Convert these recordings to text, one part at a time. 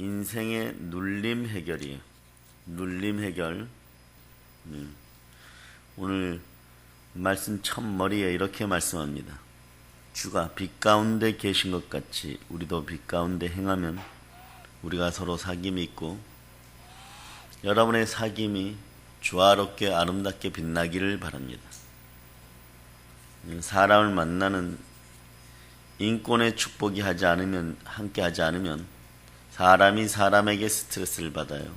인생의 눌림 해결이에요. 눌림 해결. 음. 오늘 말씀 첫 머리에 이렇게 말씀합니다. 주가 빛 가운데 계신 것 같이 우리도 빛 가운데 행하면 우리가 서로 사귐이 있고 여러분의 사귐이 조화롭게 아름답게 빛나기를 바랍니다. 사람을 만나는 인권의 축복이 하지 않으면 함께 하지 않으면 사람이 사람에게 스트레스를 받아요.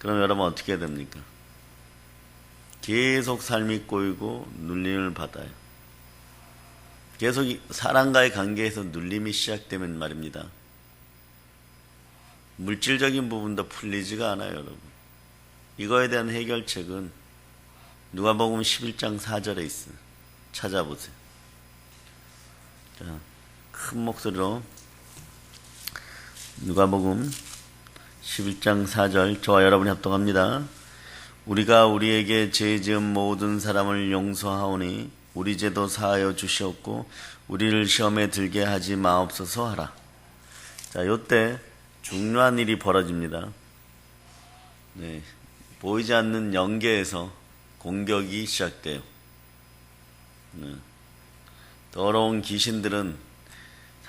그럼 여러분 어떻게 됩니까? 계속 삶이 꼬이고 눌림을 받아요. 계속 사람과의 관계에서 눌림이 시작되면 말입니다. 물질적인 부분도 풀리지가 않아요, 여러분. 이거에 대한 해결책은 누가복음 11장 4절에 있어요. 찾아보세요. 자, 큰 목소리로 누가복음 11장 4절 저와 여러분이 합동합니다. 우리가 우리에게 죄 지은 모든 사람을 용서하오니 우리 죄도 사하여 주시옵고 우리를 시험에 들게 하지 마옵소서 하라. 자, 요때 중요한 일이 벌어집니다. 네, 보이지 않는 영계에서 공격이 시작돼요. 네. 더러운 귀신들은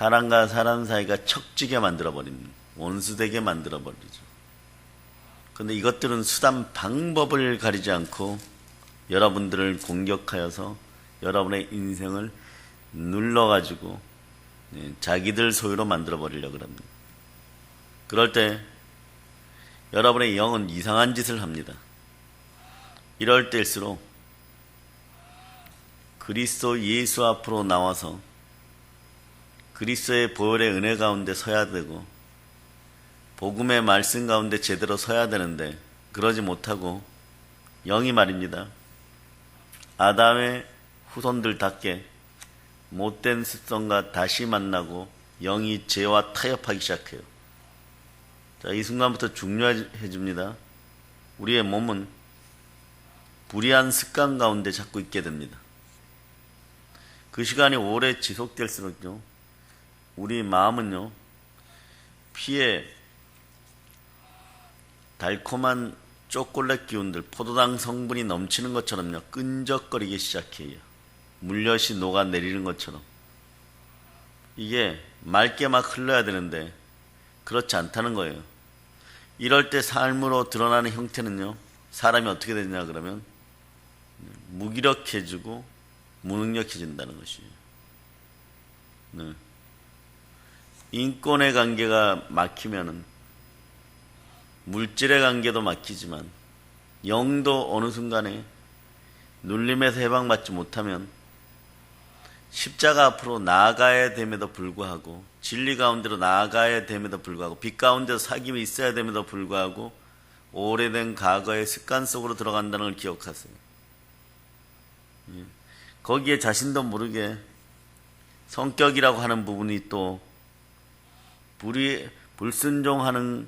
사람과 사람 사이가 척지게 만들어버립니다. 원수되게 만들어버리죠. 근데 이것들은 수단 방법을 가리지 않고 여러분들을 공격하여서 여러분의 인생을 눌러가지고 네, 자기들 소유로 만들어버리려고 합니다. 그럴 때 여러분의 영은 이상한 짓을 합니다. 이럴 때일수록 그리스도 예수 앞으로 나와서 그리스도의 보혈의 은혜 가운데 서야 되고 복음의 말씀 가운데 제대로 서야 되는데 그러지 못하고 영이 말입니다. 아담의 후손들답게 못된 습성과 다시 만나고 영이 죄와 타협하기 시작해요. 자, 이 순간부터 중요해집니다. 우리의 몸은 불의한 습관 가운데 자꾸 있게 됩니다. 그 시간이 오래 지속될수록요, 우리 마음은요, 피에 달콤한 초콜릿 기운들, 포도당 성분이 넘치는 것처럼요, 끈적거리기 시작해요. 물엿이 녹아내리는 것처럼. 이게 맑게 막 흘러야 되는데, 그렇지 않다는 거예요. 이럴 때 삶으로 드러나는 형태는요, 사람이 어떻게 되냐 그러면, 무기력해지고, 무능력해진다는 것이에요. 네. 인권의 관계가 막히면은 물질의 관계도 막히지만 영도 어느 순간에 눌림에서 해방받지 못하면 십자가 앞으로 나아가야 됨에도 불구하고 진리 가운데로 나아가야 됨에도 불구하고 빛 가운데서 사귐이 있어야 됨에도 불구하고 오래된 과거의 습관 속으로 들어간다는 걸 기억하세요. 예. 거기에 자신도 모르게 성격이라고 하는 부분이 또 불이 불순종하는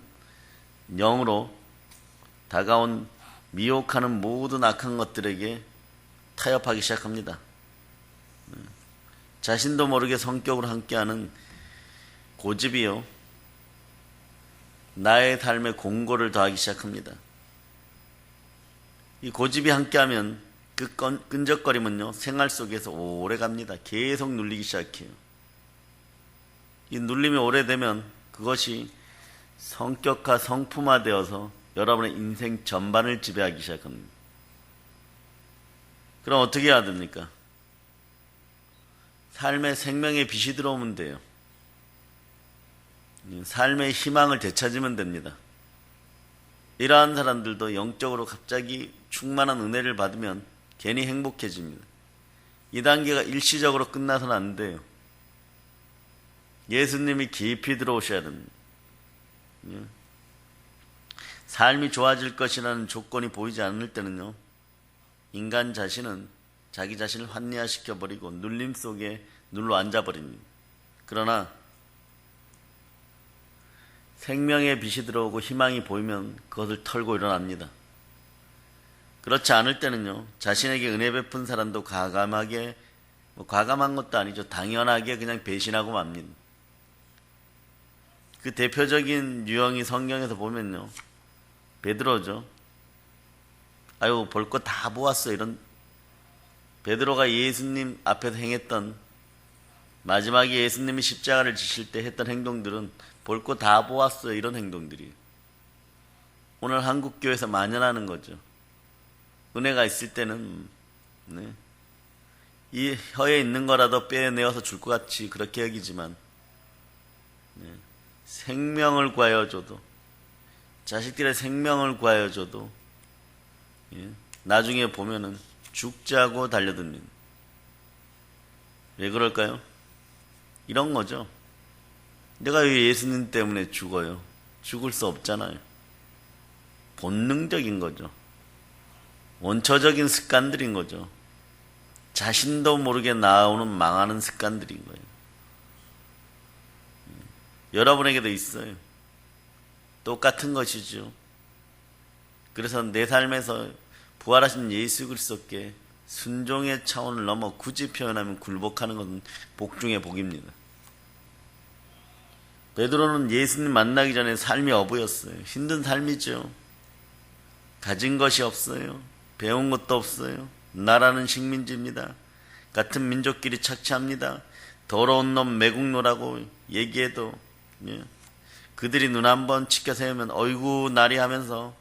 영으로 다가온 미혹하는 모든 악한 것들에게 타협하기 시작합니다. 자신도 모르게 성격으로 함께하는 고집이요. 나의 삶에 공고를 더하기 시작합니다. 이 고집이 함께하면 그 끈적거림은요, 생활 속에서 오래 갑니다. 계속 눌리기 시작해요. 이 눌림이 오래되면 그것이 성격화, 성품화되어서 여러분의 인생 전반을 지배하기 시작합니다. 그럼 어떻게 해야 됩니까? 삶의 생명의 빛이 들어오면 돼요. 삶의 희망을 되찾으면 됩니다. 이러한 사람들도 영적으로 갑자기 충만한 은혜를 받으면 괜히 행복해집니다. 이 단계가 일시적으로 끝나서는 안 돼요. 예수님이 깊이 들어오셔야 됩니다. 예. 삶이 좋아질 것이라는 조건이 보이지 않을 때는요, 인간 자신은 자기 자신을 환리화시켜버리고 눌림 속에 눌러 앉아버립니다. 그러나 생명의 빛이 들어오고 희망이 보이면 그것을 털고 일어납니다. 그렇지 않을 때는요, 자신에게 은혜 베푼 사람도 과감하게, 뭐 과감한 것도 아니죠. 당연하게 그냥 배신하고 맙니다. 그 대표적인 유형이 성경에서 보면요. 베드로죠. 아유, 볼 거 다 보았어. 이런 베드로가 예수님 앞에서 행했던 마지막에 예수님이 십자가를 지실 때 했던 행동들은 볼 거 다 보았어. 이런 행동들이 오늘 한국 교회에서 만연하는 거죠. 은혜가 있을 때는 네. 이 혀에 있는 거라도 빼내어서 줄 것 같이 그렇게 여기지만 네. 생명을 구하여 줘도 자식들의 생명을 구하여 줘도 예. 나중에 보면은 죽자고 달려듭니다. 왜 그럴까요? 이런 거죠. 내가 왜 예수님 때문에 죽어요? 죽을 수 없잖아요. 본능적인 거죠. 원초적인 습관들인 거죠. 자신도 모르게 나오는 망하는 습관들인 거예요. 여러분에게도 있어요. 똑같은 것이죠. 그래서 내 삶에서 부활하신 예수 그리스도께 순종의 차원을 넘어 굳이 표현하면 굴복하는 것은 복 중의 복입니다. 베드로는 예수님 만나기 전에 삶이 어부였어요. 힘든 삶이죠. 가진 것이 없어요. 배운 것도 없어요. 나라는 식민지입니다. 같은 민족끼리 착취합니다. 더러운 놈 매국노라고 얘기해도 예. 그들이 눈 한 번 치켜 세우면 어이구 나리 하면서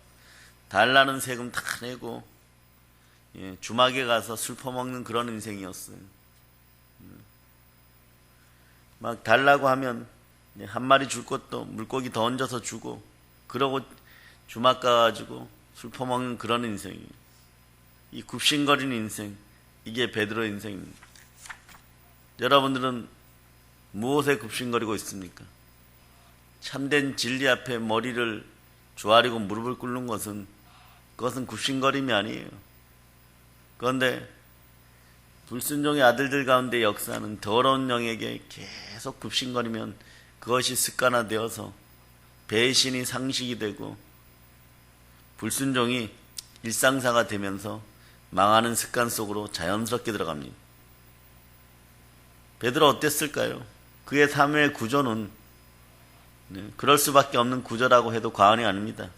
달라는 세금 다 내고 예. 주막에 가서 술 퍼먹는 그런 인생이었어요. 예. 막 달라고 하면 예, 한 마리 줄 것도 물고기 더 얹어서 주고 그러고 주막 가가지고 술 퍼먹는 그런 인생이에요. 이 굽신거리는 인생, 이게 베드로 인생입니다. 여러분들은 무엇에 굽신거리고 있습니까? 참된 진리 앞에 머리를 조아리고 무릎을 꿇는 것은 그것은 굽신거림이 아니에요. 그런데 불순종의 아들들 가운데 역사는 더러운 영에게 계속 굽신거리면 그것이 습관화되어서 배신이 상식이 되고 불순종이 일상사가 되면서 망하는 습관 속으로 자연스럽게 들어갑니다. 베드로 어땠을까요? 그의 삶의 구조는 네, 그럴 수밖에 없는 구조라고 해도 과언이 아닙니다.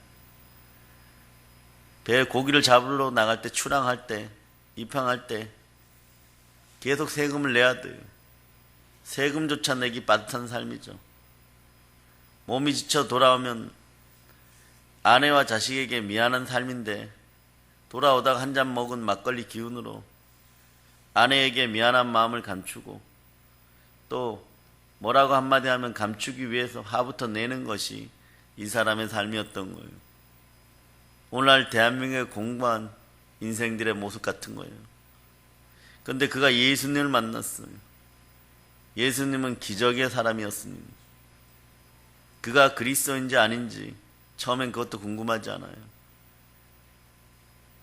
배 고기를 잡으러 나갈 때 출항할 때 입항할 때 계속 세금을 내야 돼요. 세금조차 내기 빠듯한 삶이죠. 몸이 지쳐 돌아오면 아내와 자식에게 미안한 삶인데 돌아오다가 한 잔 먹은 막걸리 기운으로 아내에게 미안한 마음을 감추고 또 뭐라고 한마디 하면 감추기 위해서 화부터 내는 것이 이 사람의 삶이었던 거예요. 오늘날 대한민국에 공부한 인생들의 모습 같은 거예요. 그런데 그가 예수님을 만났어요. 예수님은 기적의 사람이었습니다. 그가 그리스도인지 아닌지 처음엔 그것도 궁금하지 않아요.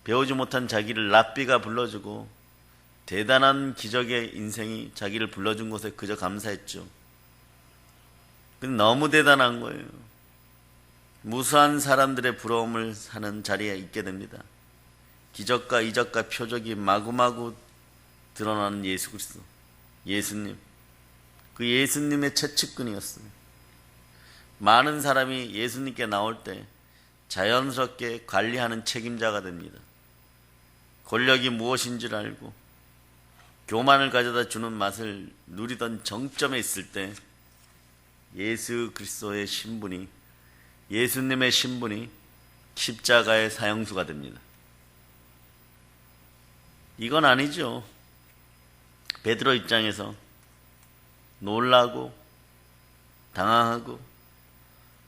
배우지 못한 자기를 랍비가 불러주고 대단한 기적의 인생이 자기를 불러준 것에 그저 감사했죠. 너무 대단한 거예요. 무수한 사람들의 부러움을 사는 자리에 있게 됩니다. 기적과 이적과 표적이 마구마구 드러나는 예수 그리스도. 예수님. 그 예수님의 최측근이었어요. 많은 사람이 예수님께 나올 때 자연스럽게 관리하는 책임자가 됩니다. 권력이 무엇인지를 알고 교만을 가져다 주는 맛을 누리던 정점에 있을 때 예수 그리스도의 신분이 예수님의 신분이 십자가의 사형수가 됩니다. 이건 아니죠. 베드로 입장에서 놀라고 당황하고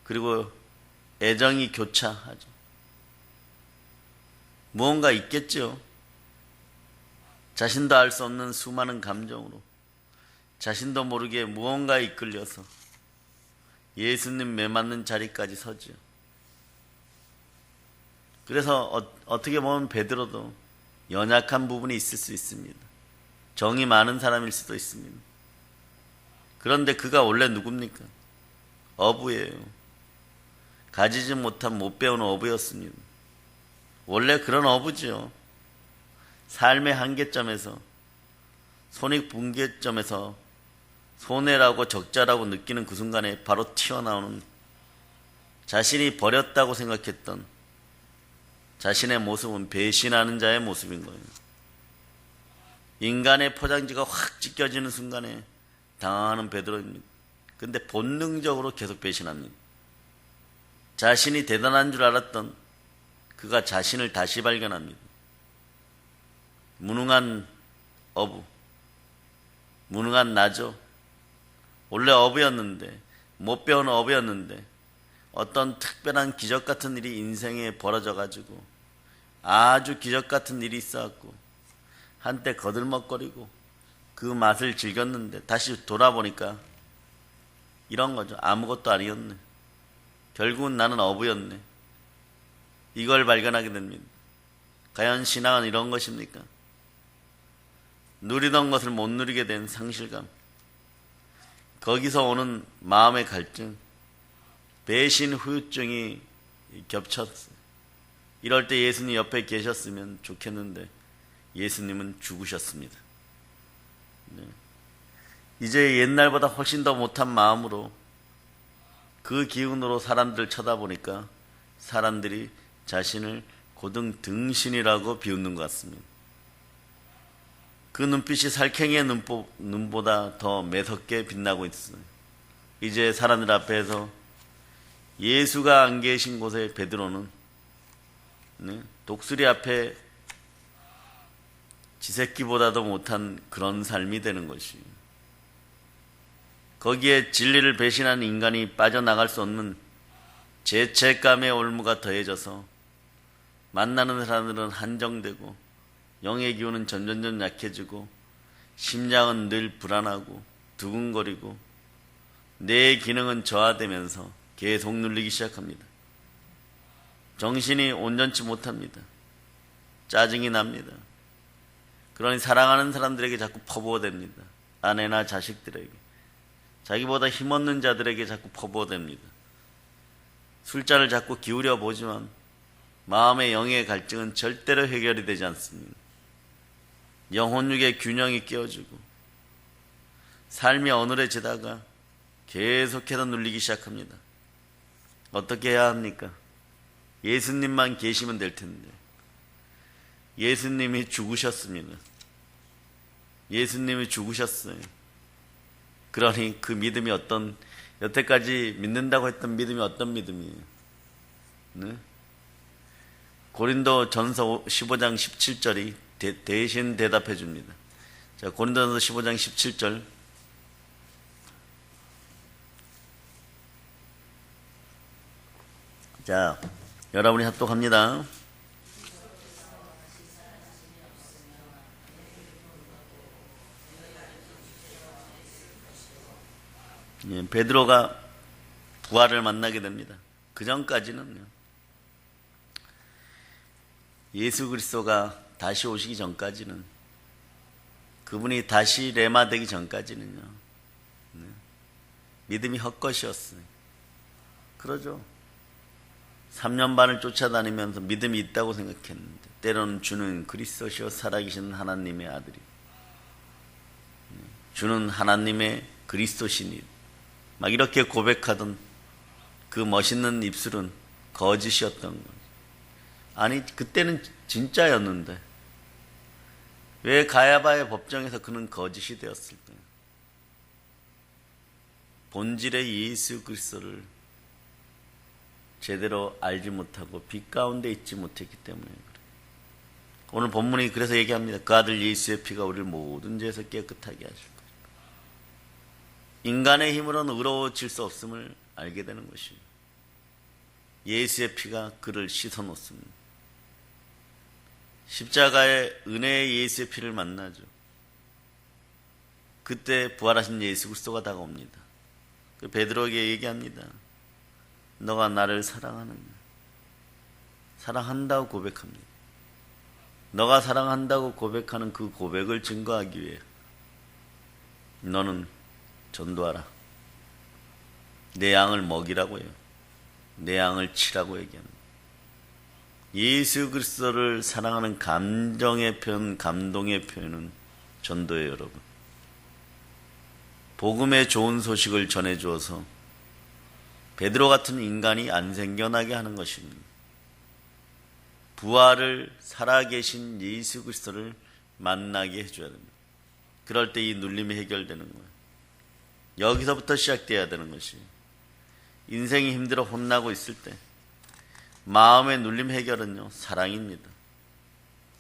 그리고 애정이 교차하죠. 무언가 있겠죠. 자신도 알 수 없는 수많은 감정으로 자신도 모르게 무언가에 이끌려서 예수님 매맞는 자리까지 서죠. 그래서 어, 떻게 보면 베드로도 연약한 부분이 있을 수 있습니다. 정이 많은 사람일 수도 있습니다. 그런데 그가 원래 누굽니까? 어부예요. 가지지 못한 못 배우는 어부였습니다. 원래 그런 어부지요. 삶의 한계점에서 손익분기점에서 손해라고 적자라고 느끼는 그 순간에 바로 튀어나오는 자신이 버렸다고 생각했던 자신의 모습은 배신하는 자의 모습인 거예요. 인간의 포장지가 확 찢겨지는 순간에 당황하는 베드로입니다. 근데 본능적으로 계속 배신합니다. 자신이 대단한 줄 알았던 그가 자신을 다시 발견합니다. 무능한 어부, 무능한 나죠. 원래 어부였는데, 못 배운 어부였는데, 어떤 특별한 기적 같은 일이 인생에 벌어져 가지고, 아주 기적 같은 일이 있어갖고, 한때 거들먹거리고, 그 맛을 즐겼는데, 다시 돌아보니까, 이런 거죠. 아무것도 아니었네. 결국은 나는 어부였네. 이걸 발견하게 됩니다. 과연 신앙은 이런 것입니까? 누리던 것을 못 누리게 된 상실감. 거기서 오는 마음의 갈증, 배신 후유증이 겹쳤어요. 이럴 때 예수님 옆에 계셨으면 좋겠는데 예수님은 죽으셨습니다. 네. 이제 옛날보다 훨씬 더 못한 마음으로 그 기운으로 사람들 쳐다보니까 사람들이 자신을 고등 등신이라고 비웃는 것 같습니다. 그 눈빛이 살쾡이의 눈보, 눈보다 더 매섭게 빛나고 있어요. 이제 사람들 앞에서 예수가 안 계신 곳에 베드로는 네, 독수리 앞에 지새끼보다도 못한 그런 삶이 되는 것이에요. 거기에 진리를 배신한 인간이 빠져나갈 수 없는 죄책감의 올무가 더해져서 만나는 사람들은 한정되고 영의 기운은 점점점 약해지고 심장은 늘 불안하고 두근거리고 뇌의 기능은 저하되면서 계속 눌리기 시작합니다. 정신이 온전치 못합니다. 짜증이 납니다. 그러니 사랑하는 사람들에게 자꾸 퍼부어댑니다. 아내나 자식들에게. 자기보다 힘없는 자들에게 자꾸 퍼부어댑니다. 술자를 자꾸 기울여 보지만 마음의 영의 갈증은 절대로 해결이 되지 않습니다. 영혼육의 균형이 깨어지고 삶이 어느래지다가 계속해서 눌리기 시작합니다. 어떻게 해야 합니까? 예수님만 계시면 될 텐데. 예수님이 죽으셨습니다. 예수님이 죽으셨어요. 그러니 그 믿음이 어떤, 여태까지 믿는다고 했던 믿음이 어떤 믿음이에요? 네? 고린도 전서 15장 17절이 대, 신 대답해 줍니다. 자, 고린도전서 15장 17절. 자, 여러분이 합독합니다. 예, 베드로가 부활을 만나게 됩니다. 그 전까지는요. 예수 그리스도가 다시 오시기 전까지는 그분이 다시 레마 되기 전까지는요. 네. 믿음이 헛것이었어요. 그러죠. 3년 반을 쫓아다니면서 믿음이 있다고 생각했는데 때로는 주는 그리스도시요 살아계신 하나님의 아들이 네. 주는 하나님의 그리스도시니 막 이렇게 고백하던 그 멋있는 입술은 거짓이었던 거죠. 아니 그때는 진짜였는데 왜 가야바의 법정에서 그는 거짓이 되었을까요? 본질의 예수 그리스도를 제대로 알지 못하고 빛 가운데 있지 못했기 때문에 그래요. 오늘 본문이 그래서 얘기합니다. 그 아들 예수의 피가 우리를 모든 죄에서 깨끗하게 하실 거예요. 인간의 힘으로는 의로워질 수 없음을 알게 되는 것입니다. 예수의 피가 그를 씻어 놓습니다. 십자가의 은혜의 예수의 피를 만나죠. 그때 부활하신 예수 그리스도가 다가옵니다. 그 베드로에게 얘기합니다. 너가 나를 사랑하느냐? 사랑한다고 고백합니다. 너가 사랑한다고 고백하는 그 고백을 증거하기 위해 너는 전도하라. 내 양을 먹이라고 해요. 내 양을 치라고 얘기합니다. 예수 그리스도를 사랑하는 감정의 표현, 감동의 표현은 전도예요, 여러분. 복음의 좋은 소식을 전해 주어서 베드로 같은 인간이 안 생겨나게 하는 것입니다. 부활을 살아계신 예수 그리스도를 만나게 해줘야 됩니다. 그럴 때 이 눌림이 해결되는 거예요. 여기서부터 시작돼야 되는 것이 인생이 힘들어 혼나고 있을 때 마음의 눌림 해결은요 사랑입니다.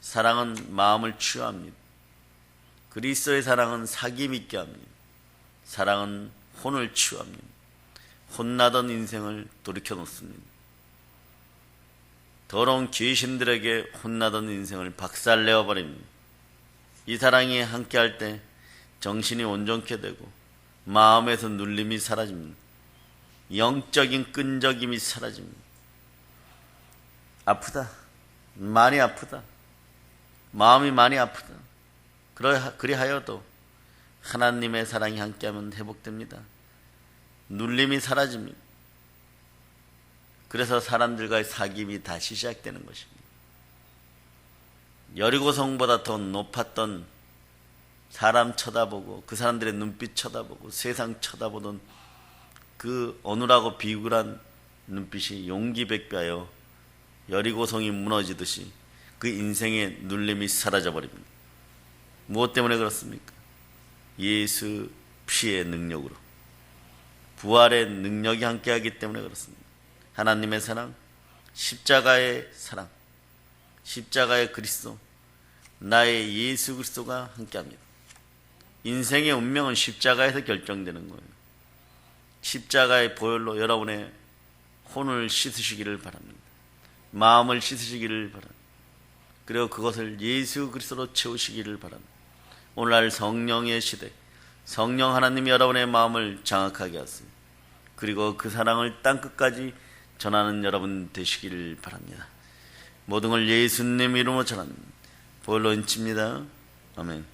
사랑은 마음을 치유합니다. 그리스도의 사랑은 사귐 있게 합니다. 사랑은 혼을 치유합니다. 혼나던 인생을 돌이켜 놓습니다. 더러운 귀신들에게 혼나던 인생을 박살내어 버립니다. 이 사랑이 함께 할 때 정신이 온전케 되고 마음에서 눌림이 사라집니다. 영적인 끈적임이 사라집니다. 아프다. 많이 아프다. 마음이 많이 아프다. 그리하여도 하나님의 사랑이 함께하면 회복됩니다. 눌림이 사라집니다. 그래서 사람들과의 사귐이 다시 시작되는 것입니다. 여리고성보다 더 높았던 사람 쳐다보고 그 사람들의 눈빛 쳐다보고 세상 쳐다보던 그 어눌하고 비굴한 눈빛이 용기 백배하여 여리고성이 무너지듯이 그 인생의 눌림이 사라져 버립니다. 무엇 때문에 그렇습니까? 예수 피의 능력으로 부활의 능력이 함께하기 때문에 그렇습니다. 하나님의 사랑, 십자가의 사랑, 십자가의 그리스도, 나의 예수 그리스도가 함께합니다. 인생의 운명은 십자가에서 결정되는 거예요. 십자가의 보혈로 여러분의 혼을 씻으시기를 바랍니다. 마음을 씻으시기를 바랍니다. 그리고 그것을 예수 그리스도로 채우시기를 바랍니다. 오늘날 성령의 시대, 성령 하나님이 여러분의 마음을 장악하게 하세요. 그리고 그 사랑을 땅 끝까지 전하는 여러분 되시기를 바랍니다. 모든 걸 예수님 이름으로 전합니다. 보일러 인칩니다. 아멘.